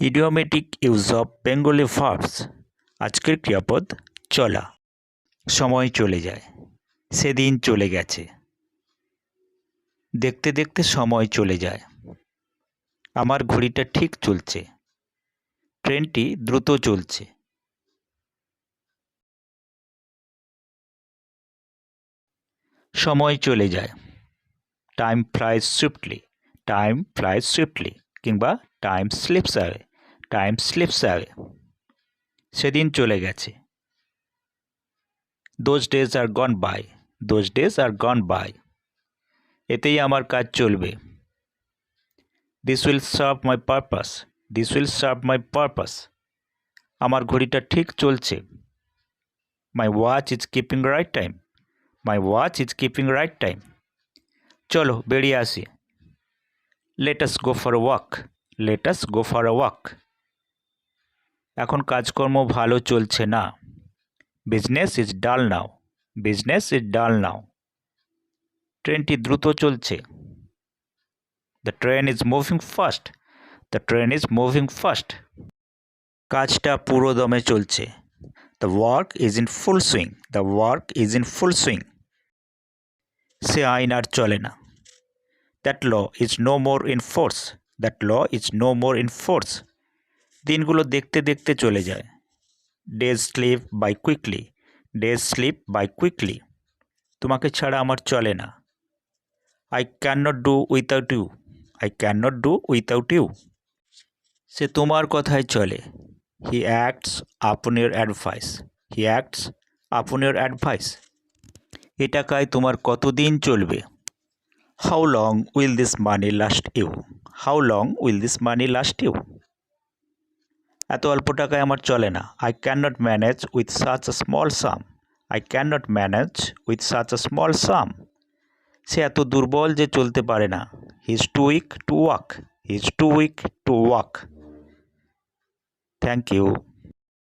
Idiomatic use of Bengali verbs আজকের ক্রিয়াপদ, চলা। সময় চলে যায়। সেদিন চলে গেছে। দেখতে দেখতে সময় চলে যায়। আমার ঘড়িটা ঠিক চলছে। ট্রেনটি দ্রুত চলছে। সময় চলে যায়। Time flies swiftly time flies swiftly কিংবা time slips away time slips away সেদিন চলে গেছে। Those days are gone by those days are gone by এতেই আমার কাজ চলবে। This will serve my purpose this will serve my purpose আমার ঘড়িটা ঠিক চলছে। My watch is keeping right time my watch is keeping right time চলো বেরিয়ে আসি। Let's go for walk let's go for walk এখন কাজকর্ম ভালো চলছে না। Business is dull now business is dull now ট্রেনটি দ্রুত চলছে। The train is moving fast the train is moving fast কাজটা পুরো দমে চলছে। The work is in full swing the work is in full swing সে আইন আর চলে না। That law is no more in force that law is no more in force দিনগুলো দেখতে দেখতে চলে যায়। Days slip by quickly days slip by quickly তোমাকে ছাড়া আমার চলে না। I can not do without you I can not do without you সে তোমার কথায় চলে। He acts upon your advice he acts upon your advice এ টাকায় তোমার কতদিন চলবে? How long will this money last you how long will this money last you এত অল্প টাকায় আমার চলে না। I can not manage with such a small sum I can not manage with such a small sum সে এত দুর্বল যে চলতে পারে না। He is too weak to walk he is too weak to walk thank you